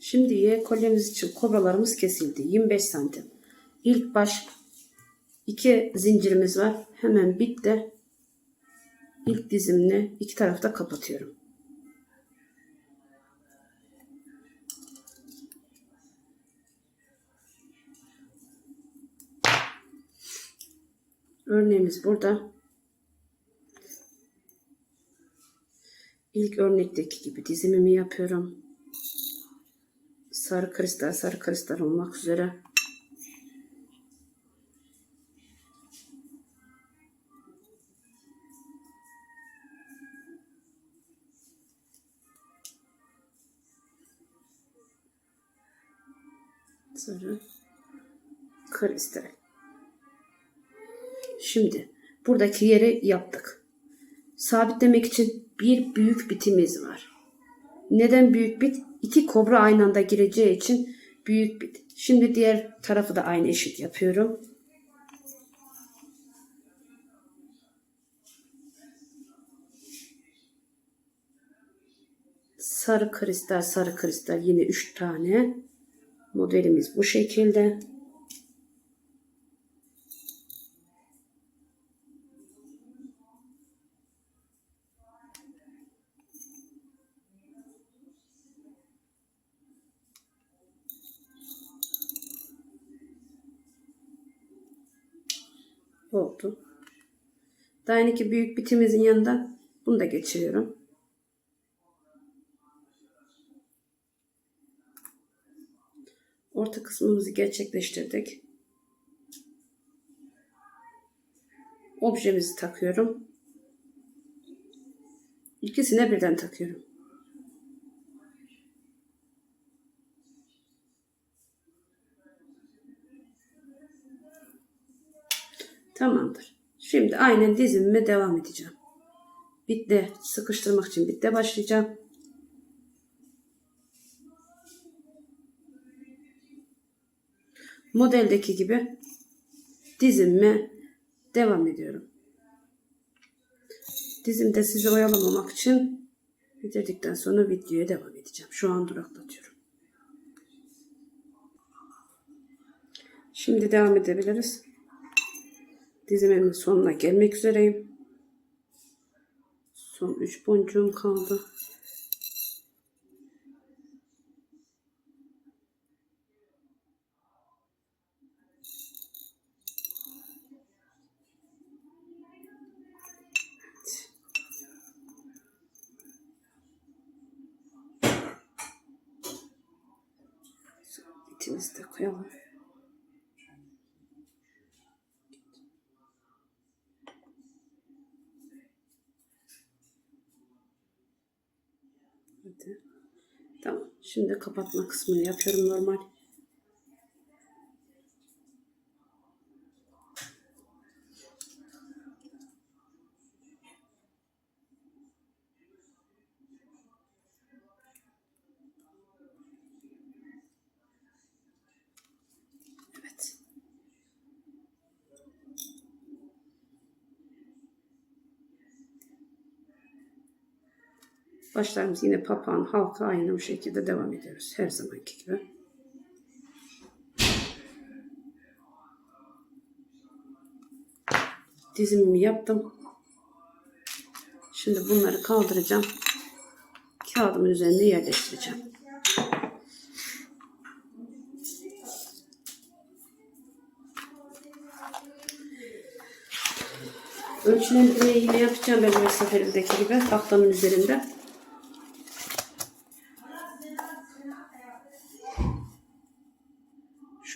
Şimdi kolyemiz için kobralarımız kesildi. 25 santim. İlk baş iki zincirimiz var. Hemen bitti. İlk dizimle iki tarafta kapatıyorum. Örneğimiz burada. İlk örnekteki gibi dizimimi yapıyorum. Sarı kristal, sarı kristal olmak üzere. Sarı kristal. Şimdi buradaki yeri yaptık. Sabitlemek için bir büyük bitimiz var. Neden büyük bit? İki kobra aynı anda gireceği için büyük bit. Şimdi diğer tarafı da aynı eşit yapıyorum. Sarı kristal, sarı kristal yine 3 tane. Modelimiz bu şekilde. Oldu. Daha ki büyük bitimizin yanında bunu da geçiriyorum. Orta kısmımızı gerçekleştirdik. Objemizi takıyorum. İkisine birden takıyorum. Tamamdır. Şimdi aynen dizimime devam edeceğim. Bitle sıkıştırmak için bitle başlayacağım. Modeldeki gibi dizimime devam ediyorum. Dizimde sizi oyalamamak için bitirdikten sonra videoya devam edeceğim. Şu an duraklatıyorum. Şimdi devam edebiliriz. Dizimimin sonuna gelmek üzereyim. Son 3 boncuğum kaldı. İtimizi de koyalım. Tamam. Şimdi kapatma kısmını yapıyorum normal. Başlarımız yine papağan halka aynı bu şekilde devam ediyoruz. Her zamanki gibi. Dizimimi yaptım. Şimdi bunları kaldıracağım. Kağıdımın üzerine yerleştireceğim. Ölçülendirmeyi yine yapacağım ben her seferindeki gibi tahtamın üzerinde.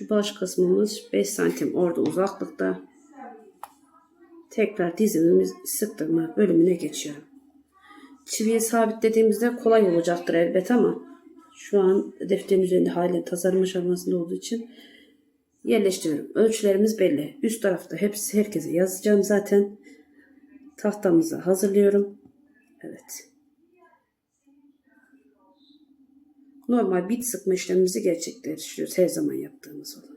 Şu baş kısmımız 5 santim orada uzaklıkta. Tekrar dizimimiz sıktırma bölümüne geçiyorum. Çiviye sabitlediğimizde kolay olacaktır elbet ama şu an defterin üzerinde halen tasarım aşamasında olduğu için yerleştiriyorum. Ölçülerimiz belli. Üst tarafta hepsi herkese yazacağım zaten. Tahtamızı hazırlıyorum. Evet. Normal bit sıkma işlemimizi gerçekleştiriyoruz. Her zaman yaptığımız olan.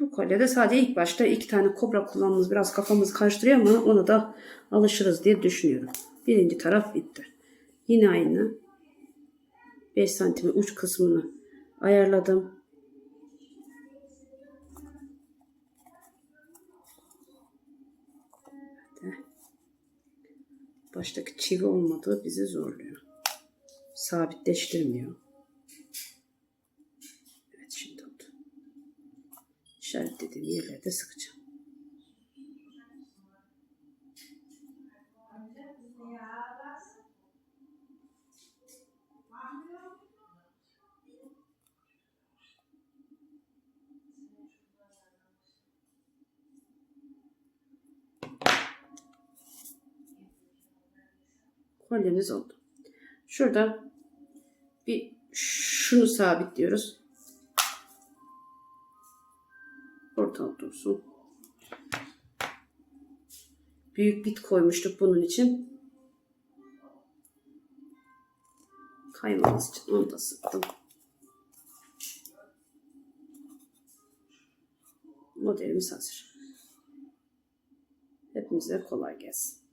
Bu kolyede sadece ilk başta iki tane kobra kullanmamız biraz kafamızı karıştırıyor ama ona da alışırız diye düşünüyorum. Birinci taraf bitti. Yine aynı. 5 santimin uç kısmını ayarladım. Baştaki çivi olmadığı bizi zorluyor. Sabitleştirmiyor. Evet şimdi oldu. İşaretlediğim yerlerde sıkacağım. Kolyemiz oldu. Şurada bir şunu sabitliyoruz. Ortalık dursun. Büyük bit koymuştuk bunun için. Kaymamız için onu da sıktım. Modelimiz hazır. Hepinize kolay gelsin.